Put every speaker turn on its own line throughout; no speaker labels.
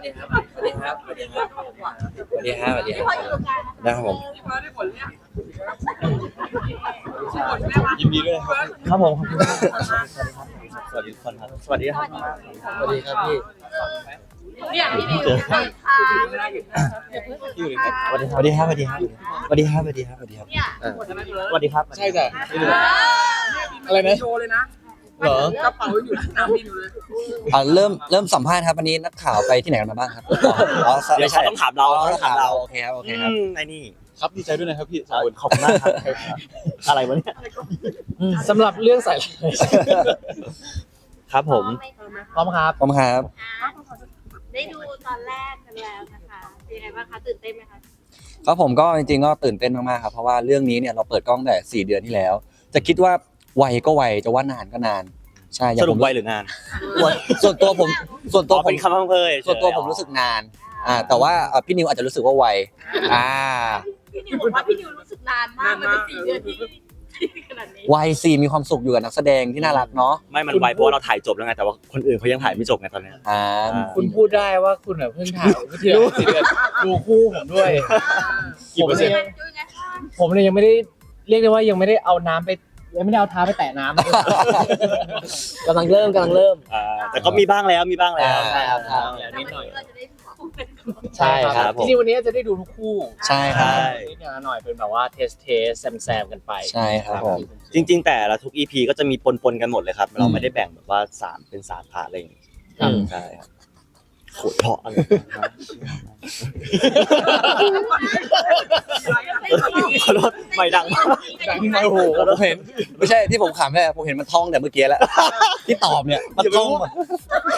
เอาสวัสดีครับสวัสดีครับสวัสดีครับสวัสดีครับสวัสดีครับสวัสดีครับได้ครับผม
ยินดีด้วยครับ
ครับผม
สวัสดีทุกคนครับสวัสดีครับ
สวัสดีครับพี่
เนี่ยพี่ดิวเปิดทาง
พี่อยู่ครับ
สวัสดีครับสวัสดีครับสวัสดีครับสวัสดีครับสวัสดีครับสวัสดีครับ
เนี่ย
สวัสดีครับ
ใช่จ้ะ
อะไรนะ
โชว์เลยนะ
เหรอ
กระเป๋ายังอยู่ที่น้ำบินอยู่เลย
อ่าเริ่มเริ่มสัมภาษณ์ครับวันนี้นักข่าวไปที่ไหนกันมาบ้างครับอ๋อ
เดี๋ยวเขาต้องถามเรา
อ๋อ
เขาต้องถามเรา
โอเคครับโอเคครับ
อืมไอ้นี่
ครับดีใจด้วยนะครับพี่สองคน
ขอบคุณมากครับอะไรวะเนี่ย
สำหรับเรื่องใส่ร้าย
ครับผม
พร้อมครับ
ผมครับ
ได้ดูตอนแรกกันแล้วนะคะเป็นยังไงบ้างคะตื่นเต้นไหมคะ
ครับผมก็จริงๆก็ตื่นเต้นมากๆครับเพราะว่าเรื่องนี้เนี่ยเราเปิดกล้องแต่สี่เดือนที่แล้ว จะคิดว่าไวก็ไวจะว่านานก็นาน ใช่อย่า
ส
ง
รุ
ผ
ป
ม
ไวหรืองาน
ส่วนตัวผมส่วนตัว
อ๋อ
ผม
เป็นคำพังเพย
ส่วนตัวผมรู้สึกนาน อ่า แต่ว่าเอ่อพี่นิวอาจจะรู้สึกว่าไว อ่า
พี่นิวบอกว่าพี่นิวรู้สึกนานมากมันเป็นสี่เดือนที่ที่ขนาดนี้
ไวซีมีความสุขอยู่กับนักแสดงที่น่ารักเนาะ
ไม่มันไวเพราะว่าเราถ่ายจบแล้วไงแต่ว่าคนอื่นเขายังถ่ายไม่จบไงตอนเนี้ย
อ่า
คุณพูดได้ว่าคุณอะเพิ่งถ่ายเมื่อกี้แล้วสี่เดือนดูคู่ผมด้วยกี่เปอร์เซ็นต์
ดูไงคะ
ผมเลยยังไม่ได้เรียกได้ว่ายังไม่ได้เอาน้ำไป ยังไม่ได้เอาเท้าไปแตะน้ำกำลังเริ่มกำลังเริ่ม
อ่าแต่ก็มีบ้างแล้วมีบ้างแล้ว
อ่า
ใช่ครับครับ
แต่
นิด
วัน
หน่อย
นี้เราจะได้คู่กัน
ใช่ค
ครั
รับบ
ผม
จริงๆวันนี้จะได้ดูทุกคู่
ใช่ครับ
ใช่
นิดหน่อยหน่อยเป็นแบบว่าเทสเทสแซมแซมกันไป
ใช่ครับผม
จริง ๆ แต่ละทุก EP ก็จะมีปนๆกันหมดเลยครับ เราไม่ได้แบ่งแบบว่าสามเป็นสามพาร์ทอะไรอย่างงี้
ครับ
ใช่ครับโหดเพราะอะไร ขอโทษไม่ดังมาก
โอ้โหผมเห็น ไม่ใช่ที่ผมขำแค่ผมเห็นมันท่องแต่เมื่อกี้แล้วที่ตอบเนี่ยมันท่องมา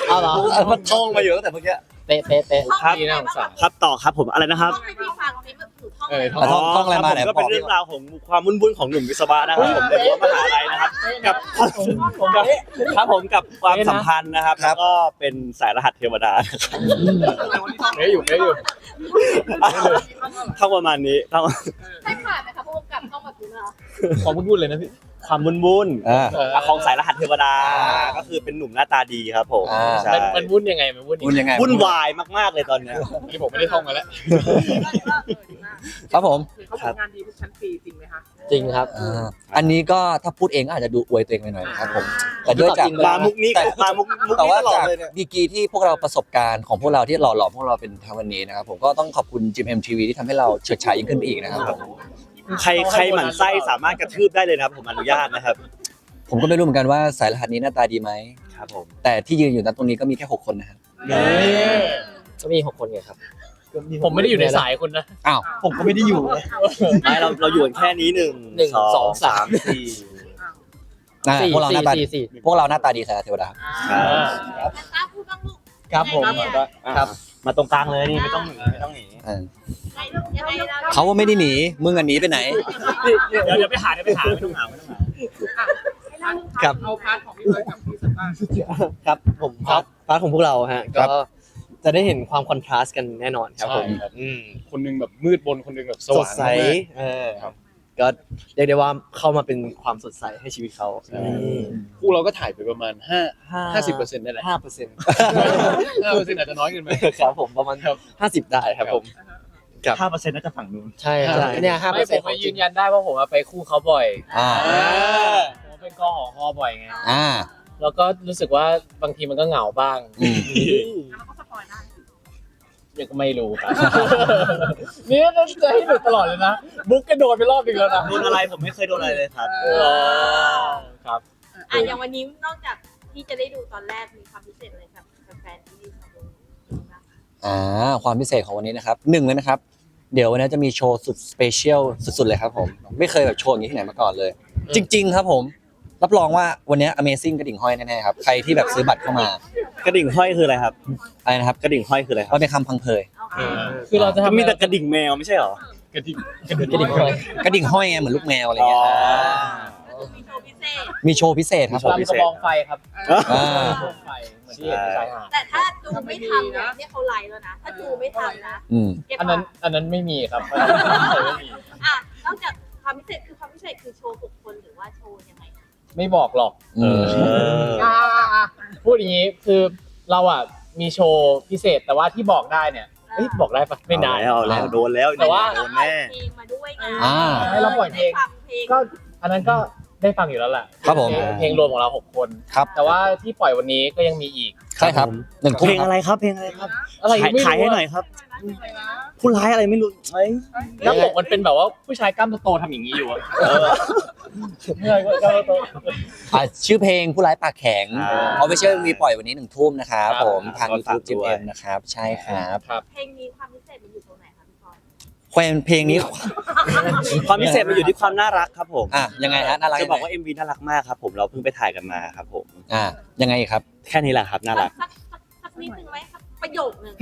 เอาเหรอ
มันท่องมาอยู่ตั้งแต่เมื่อกี้
เป๊ะเป๊ะเป๊ะ
ครับ
ดีน่าสงสาร
ครับต่อครับผมอะไรนะครับ
ต้องให้พี่ฟังนี่มัน ถือท่อง
เออ
ท่องท่องอะไรมาไหน
ก็เป็น
บอกดิ
เรื่องราวของความวุ่นๆของหนุ่มวิศวะนะครับผมในรั้วมหาลัยนะครับ กับกับครับผมกับความสัมพันธ์นะครับ
ครั
แล้
บ
วก็เป็นสายรหัสเทวดานะครับ
เป๊ะอยู่เป๊ะอยู่
เข้าประมาณนี้เข้า
ให้ผ่านไหมคะผู้กำกับต้องมาดูนะคะ
ของพูดเลยนะพี่
ความวุ่น
อ่า
เออ
ๆอะของสายรหัสเทวดาก็คือเป็นหนุ่มหน้าตาดีครับผม
อ่า
ใช่
มันมันวุ่นยังไงมันวุ่น
คุณยังไง
วุ่นวายมากๆเลยตอนเนี้ย
นี่ผมไม่ได้ท่องมาแล้ว
ครับผม
เขาผลงานดีทุกชั้นปีจริงไหมคะ
จริงครับ
อ่าอันนี้ก็ถ้าพูดเองก็อาจจะดูอวยตัวเองไปหน่อยนะครับผม แต่ด้วยจาก
มามุกนี้มามุกมุก
แต่
นี้
ว่า
ตลอด
จาก
เลยเนี่ย
ดีกรีที่พวกเราประสบการณ์ของพวกเราที่หล่อหลอมพวกเราเป็นทางวันนี้นะครับผมก็ต้องขอบคุณจิมเอ็มทีวีที่ทำให้เราเฉิดฉายยิ่งขึ้นไปอีกนะครับผม
ใครใครหมั่นไส้สามารถกระทืบได้เลยนะครับ ผมอนุญาตนะครับ
ผมก็ไม่รู้เหมือนกันว่าสายรหัสนี้หน้าตาดีไหม
ครับผม
แต่ที่ยืนอยู่ณตรงนี้ก็มีแค่หกคนนะครับ
ก็มีหกคนไงครับ ผมไม่ได้อยู่ในสายคุณนะ
อ้าว
ผมก็ไม่ได้อยู่
ไม่เราเราอยู่กันแค่นี้หนึ่ง
หนึ่งสองสาม
สี่
น่า
สี่
พวกเราห
สี่
น้าตา
สี่สี่
พวกเราหน้าตาดีสายเทวดาครับ
ครับ
มันตาพูดบ้างลูก
ครับผม
ครับ มาตรงกลางเลยนี่ไม่ต้องหนีไม่ต้องหนี
อ่า
ไงลูกยังไงเรา
เขาว่าไม่ได้หนี มึงอันหนีไปไหน
เดี๋ยวเดี๋ยวไปหาเดี๋ยวไปหาไม่ต้องหาไม่ต้องหา
ครับ เอาพาร์ทของพี่เบิร์ดกับพี่สตาร์
ครับผมพาร์ทพาร์ทของพวกเราฮะ
ครั
ก็
บ
จะได้เห็นความคอนทราสต์กันแน่นอนครับผม
ใช่ครับ
อืม
คนหนึงแบบมืดบนคนหนึงแบบส
ส
ว่า
ด
ง
ใส
มาก
เออ
ครับ
ก็เรียกได้ว่าเข้ามาเป็นความสดใสให้ชีวิตเขา
คู่เราก็ถ่ายไปประมาณห้าห้าสิบเปอร์เซ็นต์นั่นแหละ
ห้าเปอร์เซ็นต์
ห้าเปอร์เซ็นต์อาจจะน้อยเกินไป
ครับผมประมาณ
ครับ
ห้าสิบได้ครับผมครับ
ห้าเปอร์เซ็นต์น่าจะฝั่งนู้น
ใช่ใช่เนี่ยห้าเปอ
ไม่
ร์เซ็
ผ
น
ม
ต์
มายืนยันได้ว่าผมอะไปคู่เขาบ่อย
อ่า
ผมเป็นกอหอคอบ่อยไง
อ่า
แล้วก็รู้สึกว่าบางทีมันก็เหงาบ้าง
อืม
แล้วก็ส ปอยได้
ยังก็ไม่รู้ครับนี่จะให้หลุดตลอดเลยนะ บุ๊กก็โดนไปรอบหนึงแล้วนะ
โดนอะไรผมไม่เคยโดนอะไรเลยครับ
อ๋อครับ
อะอย่างวันนี้นอกจากที่จะได้ดูตอนแรกมีความพิเศษอะไรกับแฟนๆที่ชมรมบ้างคะ
อ่าความพิเศษของวันนี้นะครับหนึ่งเลยนะครับ เดี๋ยววันนี้จะมีโชว์สุดสเปเชียลสุดๆเลยครับผม ไม่เคยแบบโชว์อย่างนี้ที่ไหนมาก่อนเลย จริง ๆ ครับผม รับรองว่าวันนี้ Amazing กระดิ่งห้อยแน่ๆครับ ใครที่แบบซื้อบัตรเข้ามา ก
ระดิ่งห้อยคืออะไรครับ
อะไรนะครับ
กระดิ่งห้อยคืออะไรครั
มั
บ
นเป็นคำพังเพย
โอเค
คือเราจะ
ก็
ทำ
มีแต่กระดิ่งแมวไม่ใช่เหรอ
กระดิ่งกระดิ่งกระดิ่งเลย
กระดิ่งห้อยไงเหมือนลูกแมวอะไรอย่างเงี้ย
อ๋อ
ก็คือมีโชว์พิเศษ
มีโชว์พิเศษครับ
มีโชว์
ตาม
พิ
ก
เศ
ระ
ษ
บองไฟครับ
อ่า
กระบองไฟเหมือนที่เห็นในชายหาด
แต่ถ้าดูไม่ทำเนี่ยเนี่ยเขาไลฟ์แล้วนะถ้าดูไม่ทำนะ
อืม
เก็บ
อัน
ไว้
นั้นอันนั้นไม่มีครับอันนั้นไม่มี
อะนอกจากความพิเศษคือความพิเศษคือโชว์หกคนหรือว่าโชว์ยังไงคะ
ไม่บอกหรอก
อืม
เออ
พูดอย่างนี้คือเราอะมีโชว์พิเศษแต่ว่าที่บอกได้เนี่ยเอ้ยบอกได้ปะไม่นาน
เอาแล้วเอาแล้วโดนแล้ว
แต่ว่า
โดน
ปล่อย
แน่
เพลงมาด้วยไง
อ่า
ให้เราปล่อยเพลง
ได้ฟังเพลง
ก็อันนั้นก็ได้ฟังอยู่แล้วแหละ
ครับผม
เพลงเพลงรวมของเราหกคน
ครับ
แต่ว่าที่ปล่อยวันนี้ก็ยังมีอีก
ใช่ครับหนึ่งทุ่ม
เพลง
ครับ
อะไรครับเพลงอะไรครับ
อะไร
ขาย
ไม่รู้
ขายให้หน่อยครับ ผู้ร้ายอะไรไม่รู้เอ้ย
หน้าปกมันเป็นแบบว่าผู้ชายกล้ามโตๆทำอย่างนี้อยู่อะเมื่อยก็กล้ามโต
อะชื่อเพลงผู้ร้ายปากแข็ง
อ่า
ออฟฟิเชียลมีปล่อยวันนี้หนึ่งทุ่มนะครับ
ครับ
ผมทาง
ขอฝาก
YouTube จิม
ด้ว
เอ็
ย
มนะครับ ใช่ครับ
ครับ
เพลงนี้ความพิเศษมันอยู่ตรงไหนคะพี่กรณ์
เพลงเพลงนี้
ความพิเศษมันอยู่ที่ความน่ารักครับผม
อะยังไงฮะน่ารัก
จะ
ยัง
บอก
ไง
ว่า MV น่ารักมากครับผมเราเพิ่งไปถ่ายกันมาครับผม
อะยังไงครับ
แค่นี้แหละครับน่ารัก
สักสักสักนิดนึงไหมสัก ประโยคหนึ่ง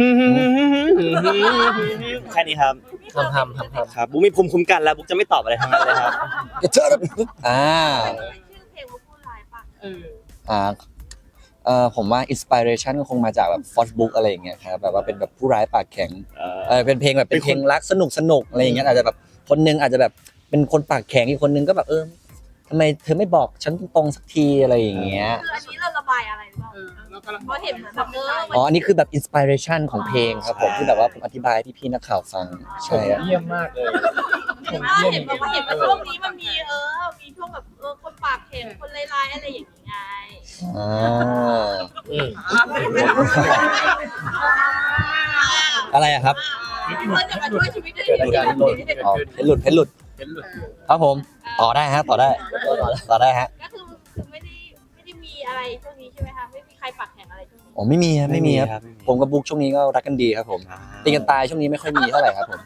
แค่นี้ครับ
ทำทำทำทำ
ครับบุ๊กมีภูมิคุ้มกันแล้วบุ๊กจะไม่ตอบอะไรทั้งนั้นเลยครับ
อ่า
ชื่อเพลงว่าพูดลายปะ
เออ
อ่าเอ่อผมว่าอินสปิเรชันก็คงมาจากแบบฟอสบุ๊กอะไรอย่างเงี้ยครับแบบว่าเป็นแบบผู้ร้ายปากแข็ง
เออ
เออเป็นเพลงแบบเป็นเพลงรักสนุกสนุกอะไรอย่างเงี้ยอาจจะแบบคนนึงอาจจะแบบเป็นคนปากแข็งอีกคนนึงก็แบบเออทำไมเธอไม่บอกฉันตรงๆสักทีอะไรอย่างเงี้ย
คืออันนี้เราระบายอะไรหรือเปล่า
เออเรากำลัง
เพราะเห็นเหมือนแบบเออมัน
อ๋อ อันนี้คือแบบอินสปิเรชันของเพลงครับผมที่แบบว่าผมอธิบายให้พี่ๆนักข่าวฟัง ใช่ครับ
เยี่ยมมากเลย
เห็นว่าเห็นแบบว่าเห็นว่าช่วงนี้มันมีเออ มีช่วงแบบเออคนปากเข็มคนร้ายๆอะไรอย่างนี้ไง
อ่า
อืม
อะไรอะครับ
เพื่อจะมาช่วยชีวิตได้
เกิดอาการหล่น
อ๋อเพชรหลุดเพชรหลุด
เห็นเลย
ครับผม ต่อได้ฮะ ต่อได้ ต่อได้ฮะ
ก็คือคือไม่ได้ไม่ได้มีอะไรช่วงนี้ ใครปากแข็งอะไรช่วงนี้
อ๋อไม่มีครับไม่มีครับ ผมกับบุ๊กช่วงนี้ก็รักกันดีครับผมตีกันตายช่วงนี้ไม่ค่อยมีเท่าไหร่ครับผม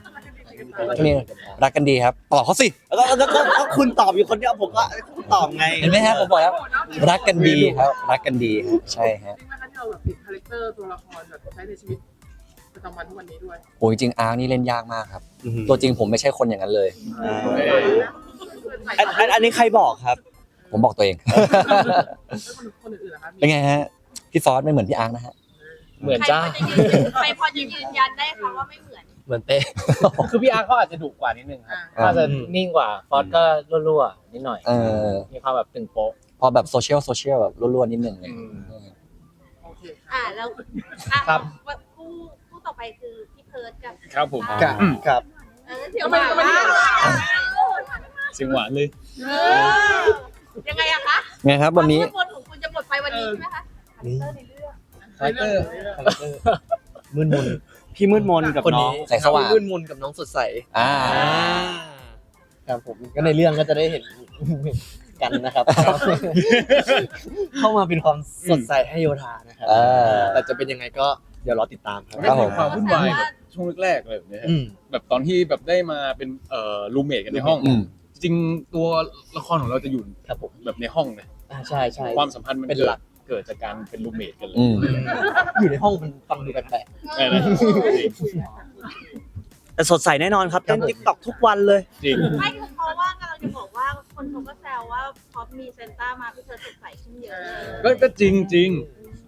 ช่วงนี้รักกันดีครับตอบเขาสิ
แล้วก็แล้วก็ก็คุณตอบอยู่คนเดียวผมก็ตอบไง
เห็นไหมฮะผมบอกแล้วรักกันดีครับ รักกันดีครับใช่ฮะ
จริงไหมคะที่เราแบบติดคาแรคเตอร์ตัวละครแบบใช้ในชีวิตประจำวันทุกวันนี้ด้วย
โอ้ยจริงอาร์นี่เล่นยากมากครับ ตัวจริงผมไม่ใช่คนอย่างนั้นเลย
อันอันอันนี้ใครบอกครับ
ผมบอกตัวเอง
แล้วคนคนอื่นๆนะคะมี
เป็นไงฮะ พี่ฟอสไม่เหมือนพี่อาร์นะฮะ
เหมือนจ้า
ใครพอจะยืนยันได้คะว่าไม่เหมือน
เหมือนเป๊ะ
คือพี่อาร์เขาอาจจะดุกว่านิดนึงครับ
อ่า
ก็จะนิ่งกว่า ฟอสก็รั่วๆนิดหน่อย
เออ
มีความแบบตึงโป๊ะ
พอแบบโซเชียลโซเชียลแบบล้วนๆนิดนึงเลย
โอเค
อ่าแล้วอะ
ครับ
ผู้ผู้ต่อไปคือพี่เพิร์ดกับ
ครับผม
อ่า
ครับ
เออเดี๋ยวมาว่า
เสียงหวานเลย
เออยังไงอะคะ
ไงครับวันนี้
ความมืดมนของคุณจะหมดไปวันนี้ใช่ไหมคะ คาแรคเตอร์ในเรื่อง
คาแรคเตอร์คาแรคเตอร์
มืดมน
พี่มืดมนกับ
คน
น้อ
นี้
ง
แสงสว่าง
มืดมนกับน้องสดใส
อ่า
ครับผมก็ในเรื่องก็จะได้เห็นกันนะครับ เข้ามาเป็นความสดใสให้โยธานะครับ
เออ
แต่จะเป็นยังไงก็เดี๋ยวรอติดตามครับ
ครับผม
ความวุ่นวายแบบช่วงแรกๆอะไรแบบเนี้ยฮะ
อืม
แบบตอนที่แบบได้มาเป็นเอ่อรูเมทกันในห้อง
อืม
จริงๆตัวละครของเราจะอยู่
ครับผม
แบบในห้องนะ
อ่าใช่ใช่
ความสัมพันธ์มัน
เป็น
เกิ
หลั
ด
ก
เกิดจากการเป็นรูเมทกันเลย
อืม
อยู่ในห้องมันฟังดูแปลก
เออนะ
แต่สดใสแน่นอนครับเต้นติ๊กต็อกทุกวันเลย
จริง
ไม่คือเพราะว่ากำลังจะบอกว่าคนเขาก็แซวว่าพอมีเซนต้ามาพี่เพิร์ดสดใสขึ้นเยอะเลย
ก็ก็จริงจริง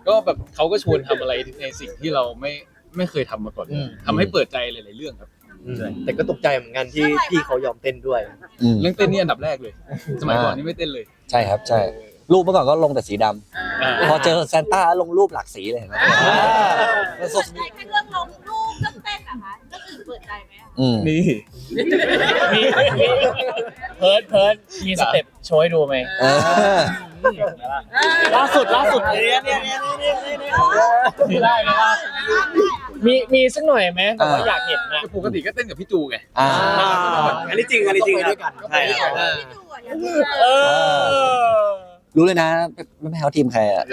ก็แบบเขาก็ชวนทำอะไรในสิ่งที่เราไม่ไม่เคยทำมาก่อนเลยทำให้เปิดใจหลายๆเรื่องครับ
ๆอืม แต่ก็ตกใจเหมือนกันที่พี่เขายอมเต้นด้วย
อืม
เรื่องเต้นนี่อันดับแรกเลย สมัยก่อนนี่ไม่เต้นเลย
ใช่ครับใช่ รูปเมื่อก่อนก็ลงแต่สีดำ
อ่า
พอเจอซานต้าลงรูปหลากสีเลยเห็นไหมมันส
เปิ
ด
ดใจแค่เรื่องลงรูปเรื่องเต้นเหรอคะเรื่องอื่นเปิดใจไหมอะ
อืม
นี่
มีมีเพิร์ดเพิร์ดมีสเต็ปโชว์ให้ดูไหม
เออ
ล่าสุดล่าสุดเนี่ยเนี่ยเนี่ยเนี่ยเนี่ยเนี่ย
มีได้ไหมล่ะมีมีสักหน่อยไหมแต่ว่าอยากเห็นนะ
ปกติก็เต้นกับพี่จูไง
อ่า
อ่า อันนี้จริงอันนี้จริงครับใช่ครับ
พี่ดูอะอยากดู
เออ
รู้เลยนะไม่ไม่ให้เขาทีมใครอะ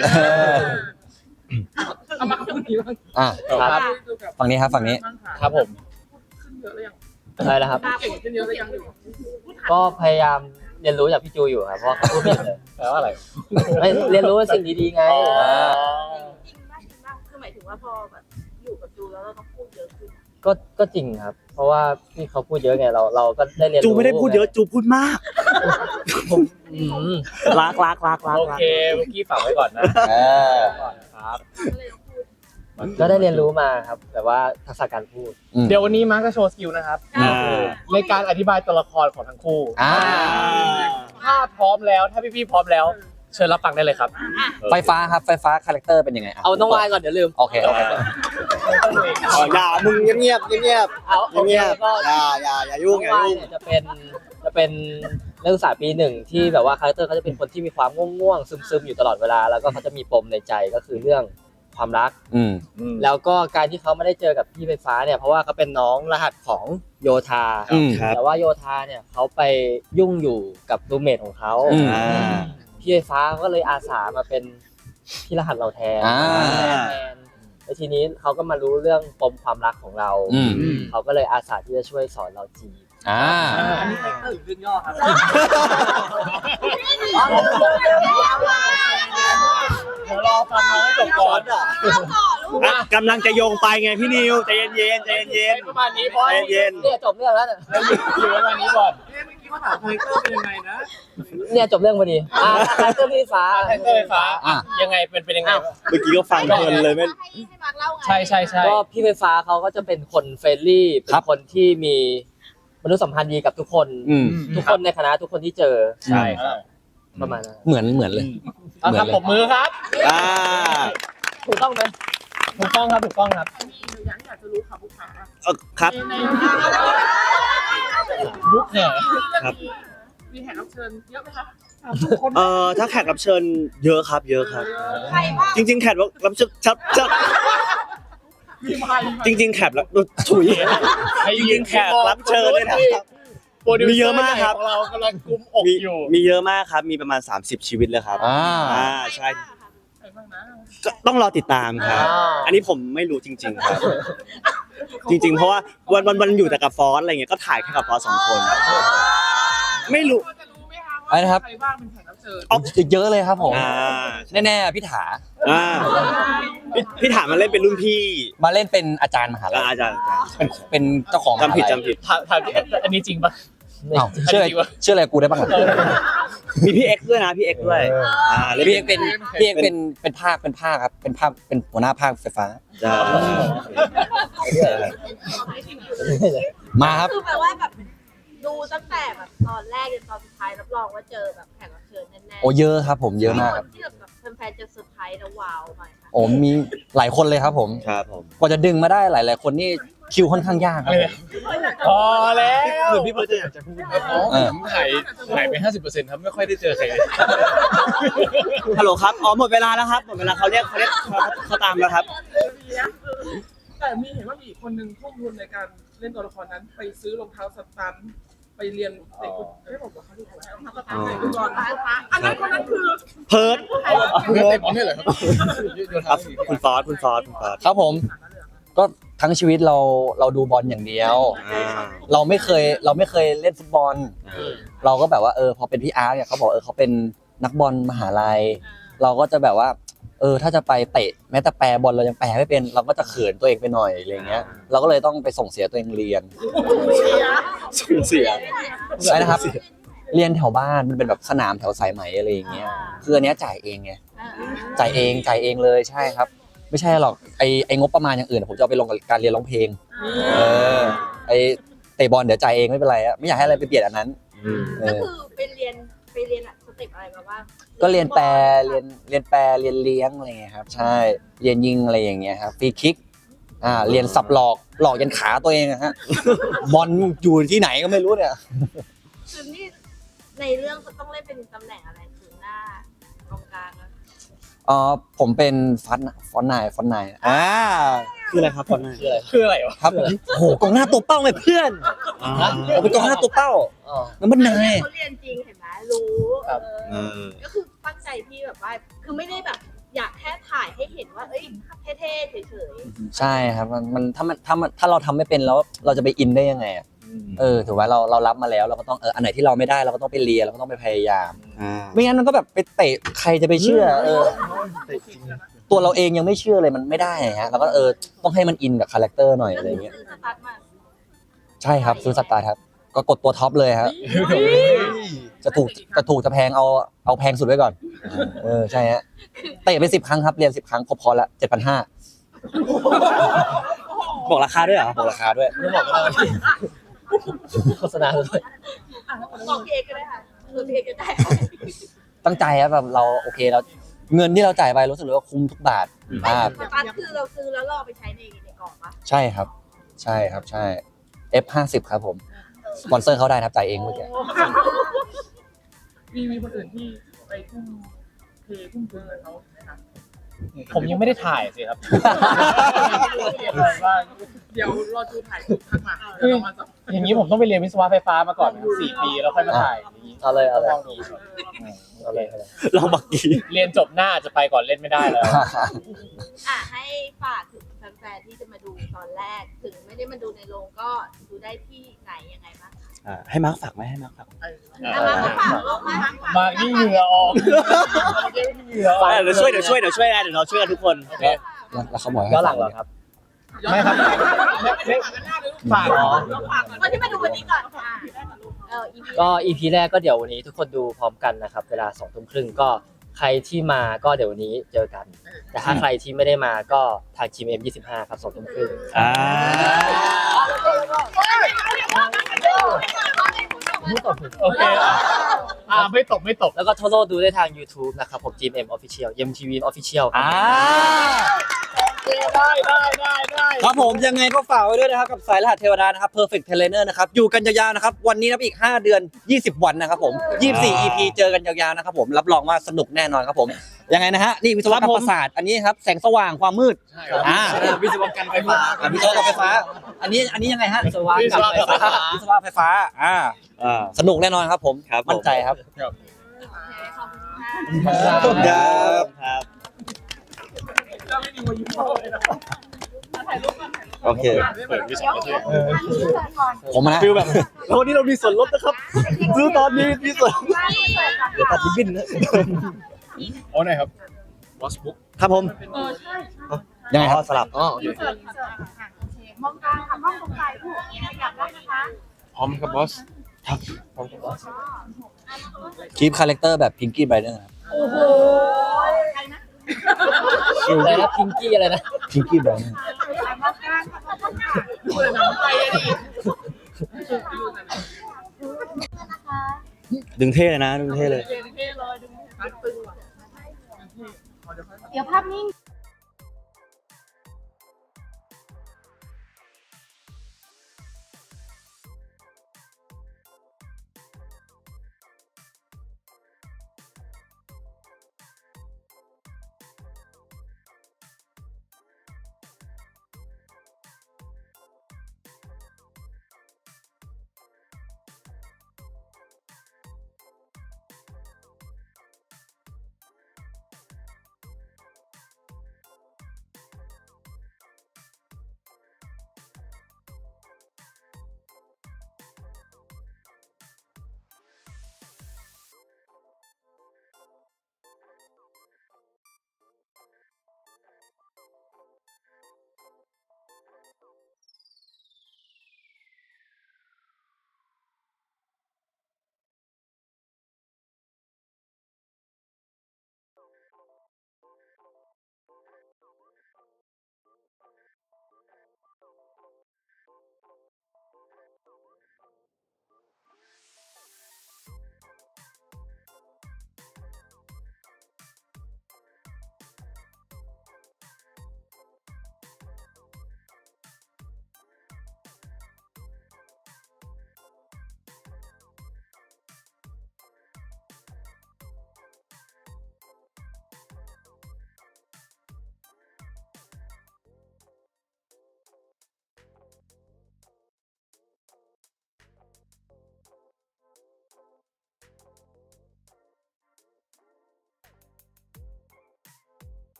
เอามาพูดนี้บ้าง
อะ
ครับ
ดูกับ
ฝั่งนี้ครับฝั่งนี้
ครับผม
ขึ้นเยอะเลยยัง
ใช่แล้วครับ
เก่งขึ้นเยอะเลยยังอยู่
ก็พยายามเรียนรู้จากพี่จูอยู่ครับเพราะว่าเขาพูดไม่หยุดเลย
แปลว่าอะไร
ไม่เรียนรู้สิ่งดีๆไง
จริงป่ะจริงป่ะคือหมายถึงว่าพอแบบอยู่กับจูแล้วเราต้องพูดเยอะขึ้น
ก็ก็จริงครับ เพราะว่าพี่เขาพูดเยอะไงเราเราก็ได้เรียนรู้
จูไม่ได้พูดเยอะจูพูดมาก
อืม
รักรักรักรัก
โอ
รัก
เคเมื่อกี้ฝากไว้ก่อนนะ
เออ
ก่อนครับ
ก็เลยต้องพูด
ก็ได้เรียนรู้มาครับ แต่ว่าทักษะการพูด
อืม
เดี๋ยววันนี้มาร์คจะโชว์สกิลนะครับ
อ่า
ในการอธิบายตัวละครของทั้งคู่
อ่า
ถ้าพร้อมแล้วถ้าพี่ๆพร้อมแล้ว เชิญรับฟังได้เลยครับ
ไฟฟ้าครับไฟฟ้าคาแรคเตอร์เป็นยังไงะ
เอาน้องวายก่อนเดี๋ยวลืม
โอเคโอเค
อ๋ออย่ามึงเงียบๆเงียบ
เอาโอ
ๆ
เค
เงียบ
ก็
ๆอย่าอย่าอย่ายุ่งอย่า
น้องวาย
ยุ่ง
เนี่ยจะเป็นจะเป็นนักศึกษาปีหนึ่งที่แบบว่าคาแรคเตอร์เขาจะเป็นคนที่มีความง่วงๆซึมๆอยู่ตลอดเวลา แล้วก็เขาจะมีปมในใจก็คือเรื่องความรัก
อืม
แล้วก็การที่เขาไม่ได้เจอกับพี่ไฟฟ้าเนี่ยเพราะว่าเขาเป็นน้องรหัสของโยธา
อืม
ครับ
แต่ว่าโยธาเนี่ยเขาไปยุ่งอยู่กับรูเมทของเขา
อืม
อ่า
พี่ไฟฟ้าก็เลยอาสามาเป็นพี่รหัสเราแทน
อ่า
แทนแล้วทีนี้เขาก็มารู้เรื่องปมความรักของเรา
อืม
เขาก็เลยอาสาที่จะช่วยสอนเราจีบ
อ่า
อันนี้ไฟเตอร์หรือเรื่องย่อครับ
เดี๋ยวรอฟังมาให้จบก่อน
เราต่อลูก
อะกำลังจะโยงไปไงพี่นิวใจเย็นๆใจเย็น
ประมาณนี้เพราะ
ใจเย็น
เนี่ยจบเรื่องแล้วเนี่ย
อยู่ประมาณนี้ก่อน
เอ๊ะเมื่อกี้เขาถามไฟเตอร์เป็นยังไงนะ
เนี่ยจบเรื่องพอดีอ่าคาแรคเตอร์พี่ไฟฟ้า
คาแรคเตอร์ไฟฟ้า
อะ
ยังไงเป็นเป็นยังไงวะ
ๆเมื่อกี้ก็ฟังเพลินเลยไม่
ให้ให้มาร์คเล่าไง
ใช่ใช่ใช่
ก็พี่ไฟฟ้าเขาก็จะเป็นคนเฟรนลี่ เป็
ครั
น
บ
คนที่มีมนุษยสัมพันธ์ดีกับทุกคน
อืม
ทุกคนในคณะทุกคนที่เจอ
ใช่ครับ
ประมาณนั้น
เหมือนเหมือนเลย
เอาครับผมมือครับ
อ่า
ถูกต้องไหม
ถูกต้องครับถูกต้องครับ
มีหนูยังอยากจะรู้ค่ะผู้ขา
เอ่อครับ
ใน
ยุคเนี่ย
ครับ
มีแขกรับเชิญเยอะไหมคะ
เอ่อถ้าแขกรับเชิญเยอะครับ เยอะครับ
ใครบ้าง
จริง ๆ แขกรับเชิญชับชับ
มีใคร
จริง ๆ แขกรับถุย
ให้
จริงๆแขกรับเชิญเนี่ยนะครับ
โปรดิว
มี
เซ
เย
อ
อะ
ร์
มากครับ
ของเรากำลังกุมอก
มี
อยู่
มีเยอะมากครับ มีประมาณ 30 ชีวิตเลยครับ
อ่า
อ่าใช่
ใครบ้างนะ
ก็ต้องรอติดตามครับอันนี้ผมไม่รู้จริง ๆ ครับ จริง ๆ เพราะว่าวันวันวันอยู่แต่กับฟอสอะไรเงี้ยก็ถ่ายแค่กับฟอสสองคน ไม่รู้
พอจะรู้ไหมคะ
อะไรนะครับ
ใครบ้างเป็นแขกรับเชิญ
อ๋อเยอะเลยครับผม
อ่า
แน่ๆพี่ถา
อ่าพี่พี่ถามมาเล่นเป็นรุ่นพี่
มาเล่นเป็นอาจารย์มหาลั
อ่ายอาจารย์อาจารย์
เป็นเป็นเจ้าของมหา
จำผิด
ลัย
จำผิด
ถามถามที่อันนี้จริงปะ
อ้าวเชื่ออะไรเชื่ออะไรกูได้บ้างอะ
มีพี่เอ็กซ์ด้วยนะพี่เอ็กซ์ด้วยอ่าเล่น
พี่เอกเป็นพี่เอกเป็นเป็นภาคเป็นภาคครับเป็นภาคเป็นหัวหน้าภาคไฟฟ้า
จ้า
มาครับ
คือแปลว่าแบบดูตั้งแต่แบบตอนแรกจนตอนสุดท้ายรับรองว่าเจอแบบแขกรับเชิญแน่ๆ
โอ้เยอะครับ ผมเยอะมากครับ
นที่แบบแฟนๆจะเซอร์ไพรส์แล้วว้าวไหมคะ
โอ้มีหลายคนเลยครับผม
ครับผม
กว่าจะดึงมาได้หลาย ๆ คนนี่ คิวค่อนข้างยากครับผม
พอแล้ว
คือพี่เบิร์ดจะอยากจะพูด
อ๋อผมถ่ายถ่ายไปห้าสิบเปอร์เซ็นต์ครับ ไม่ค่อยได้เจอใครเลย
ฮัลโหลครับ อ๋อหมดเวลาแล้วครับ หมดเวลาเขาเรียกเขาเรียกเขาเขาตามแล้วครับ
แต่มีเห็นว่ามีอีกคนนึงทุ่มทุนในการเล่นตัวละครนั้น ไปซื้อรองเท้าสตันไปเรียนเตะฟุตไม่บอกว่าเขาที่ไหนรองเท้าสตันเตะฟุตบอลอันนั้นคนนั้นคือ
เพิร์ด
เต็มพร้อมเลยเหรอครับโยน
ครั
เท้า
บคุณฟอสคุณฟอสคุณฟอส
ครับผม ก็ทั้งชีวิตเราเราดูบอลอย่างเดียว
อ่า
เราไม่เคยเราไม่เคยเล่นฟุตบอลเราก็แบบว่าเออพอเป็นพี่อาร์ตเนี่ยเขาบอกเออเขาเป็นนักบอลมหาลัย เราก็จะแบบว่า เออถ้าจะไปเตะแม้แต่แปรบอลเรายังแปรไม่เป็น เราก็จะเขินตัวเองไปหน่อยอะไรเงี้ย เราก็เลยต้องไปส่งเสียตัวเองเรียน
สูญเสีย
ใช่นะครับ เรียนแถวบ้านมันเป็นแบบสนามแถวสายไหมอะไรอย่างเงี้ยคืออันเนี้ยจ่ายเองไง
อ่า
จ่ายเองจ่ายเองเลยใช่ครับ ไม่ใช่หรอกไอไองบประมาณอย่างอื่นผมจะเอาไปลงกับการเรียนร้องเพลง เออ ไอเตะบอลเดี๋ยวจ่ายเองไม่เป็นไรอะไม่อยากให้อะไรไปเบียดอันนั้นเอ
ก็
อ
คือไปเรียนไปเรียนสเต็ปอะไรมาบ้าง
ก็เรียนแปลเรียนเรียนแปลเรียนเลี้ยงอะไรเงี้ยครับ ใช่ เรียนยิงอะไรอย่างเงี้ยครับฟรีคิก อ่า เรียนสับหลอกหลอกยันขาตัวเองอะฮะ บอลอยู่ที่ไหนก็ไม่รู้เนี่ย
คือนี่ในเรื่องก็ต้องเล่นเป็นตำแหน่งอะไร อ๋อ
ผมเป็นฟอนต์ฟอนต์นายฟอนต์นายอ่า
คืออะไรครับฟอนต์คืออะไร
คืออะไรวะ
ครับโอ้โหกองหน้าตัวเป้าไงเพื่อน
อ่า
ผมเป็นกองหน้าตัวเป้า
อ๋อ
น้ำมันนาย
เขาเรียนจริงเห็นไหมรู้
ครับ
เอ
เอ
อ
อ
ก็คือตั้งใจที่แบบว่าคือไม่ได้แบบอยากแค่ถ่ายให้เห็นว่าเอ้ยเท่ๆเฉย
ใช่ครับมันมันถ้ามันถ้ามันถ้าเราทำไม่เป็นแล้วเราจะไปอินได้ยังไงอะ เออถือว่าเราเรารับมาแล้วเราก็ต้องเอออันไหนที่เราไม่ได้เราก็ต้องไปเรียนเราก็ต้องไปพยายาม
อ่า
ไม่งั้นมันก็แบบไปเตะใครจะไปเชื่อเออตัวเราเองยังไม่เชื่อเลยมันไม่ได้ฮะเราก็เออต้องให้มันอินกับคาแรคเตอร์หน่อย
ๆ
อะไรเงี้ย
ซื้อสตาร์ทมา
ใช่ครับซื้อสตาร์ทครับ ก็กดตัวท็อปเลยครับ จะถูกจะถูกจะแพงเอาเอาแพงสุดไว้ก่อน เออใช่ฮะเตะไปสิบครั้งครับเรียนสิบครั้งครบพอละเจ็ดพันห้า
บอกราคาด้วยเหรอ
บอกราคาด้วย
ไม่บอกก็ได้ โฆษณาเลย
บอกพี่เอกก็ได้ค่ะเออพี่เอกก็ได้
ตั้งใจครับแบบเราโอเคเราเงินที่เราจ่ายไปรู้สึกเลยว่าคุ้มทุกบาทมาก
สตาร์ทคือเราซื้อแล้วเราเอาไปใช้ในในกล่องปะ
ใช่ครับ ใช่ครับใช่ F50 ครับผมสปอนเซอร์เขาได้นะครับจ่ายเองเมื่อกี้
มีมีคนอื่นที่ไปทุ่มเททุ่มเทกับเขาไหมคะ
ผมยังไม่ได้ถ่ายสิครับ
เดี๋ยวรอจูถ่ายรูปทักมาเดี๋ยวเรามาสัมภาษณ์
อย่างนี้ผมต้องไปเรียนวิศวะไฟฟ้ามาก่อนสี่ปีแล้วค่อยมาถ่ายอย่างนี้
เอาเลยเอาเลย
ลองดูครับ
เอาเลยเอาเลย
ลองบักกี้
เรียนจบหน้าจะไปก่อนเล่นไม่ได้แล้ว
อะให้ฝากถึงแฟนๆที่จะมาดูตอนแรก ถึงไม่ได้มาดูในโรงก็ดูได้ที่ไหนยังไงบ้างคะ
อ่าให้มาร์คฝากไหมให้มาร์คฝาก
อะมาฝากลงมา
มานี่เหงื่อออกเหงื่อออก
เดี๋ยวช่วยเดี๋ยวช่วยเดี๋ยวช่วยกันเดี๋ยวเราช่วยกันทุกคน
แล้วเขาบอกให้
ย้อนหลังเหรอครับ
ไม่ครับไม่ไม่ฝากเหรอ
คนที่มาดูวันนี้ก่อนค่ะเออ EP
ก็ EP แรกก็เดี๋ยววันนี้ทุกคนดูพร้อมกันนะครับ เวลาสองทุ่มครึ่งก็ใครที่มาก็เดี๋ยววันนี้เจอกัน แต่ถ้าใครที่ไม่ได้มาก็ทางทีม M25 ครับสองทุ่มครึ่ง
อ่า
โอเคอะอ่าไม่ตกไม่ตก
แล้วก็ทั่วโลกดูได้ทาง YouTube นะครับผม GMM Official MTV Official ครับ
อ่า
ได้ได้ได้ได้
ครับผมยังไงก็ฝากไว้ด้วยนะครับกับสายรหัสเทวดานะครับ Perfect Trainer นะครับ อยู่กันยาวๆนะครับ วันนี้นับอีก 5 เดือน 20 วันนะครับผม 24 EP เจอกันยาวๆนะครับผมรับรองว่าสนุกแน่นอนครับผม ยังไงนะฮะนี่วิศวกรรมประสาทอันนี้ครับแสงสว่างความมืดอ่า
วิศวกรรมไฟฟ้า
อ่าวิศวกรรมไฟฟ้า อันนี้อันนี้ยังไงฮะ
วิศวกรรมไฟฟ้า
วิศวกรรมไฟฟ้าอ่า
อ่า
สนุกแน่นอนครับผม
ครับผม
มั่นใจครับ
ขอบคุณค่ะ
ขอบคุณครับครับ
เราไม่มีวันยิ้มเลยนะถ่ายรูปก่อนถ่ายรูป
โอเค
เปิดวิศวะเลย
ผมนะ
ฟิลแบบแล้ววันนี้เรามีส่วนลดนะครับซื้อตอนนี้มีส่วนลด
เดี๋ยวตัดริบบิ้นนะ
โอ้ไหนครับ Watchbook
ครับผม
เออใช่
ยังไงครับ
อ๋อสลับ
อ๋อโอเค
มองกลางค่ะมองตรงใจผู้ขยับได้นะคะ
พร้อมครับบอส
คีปคาแรคเตอร์แบบพิงกี้ไบเดอร์ครับ
โอ้โหใครนะ
อะไรนะพิงกี้อะไรนะ
พิงกี้ไบเดอร์
มองกลางค่ะมองตรงใจ
ดูเลยนะไปอะดิ
ดึงเท่เลยนะดึงเท่เลย
เท่ เดี๋ยวภาพนิ่ง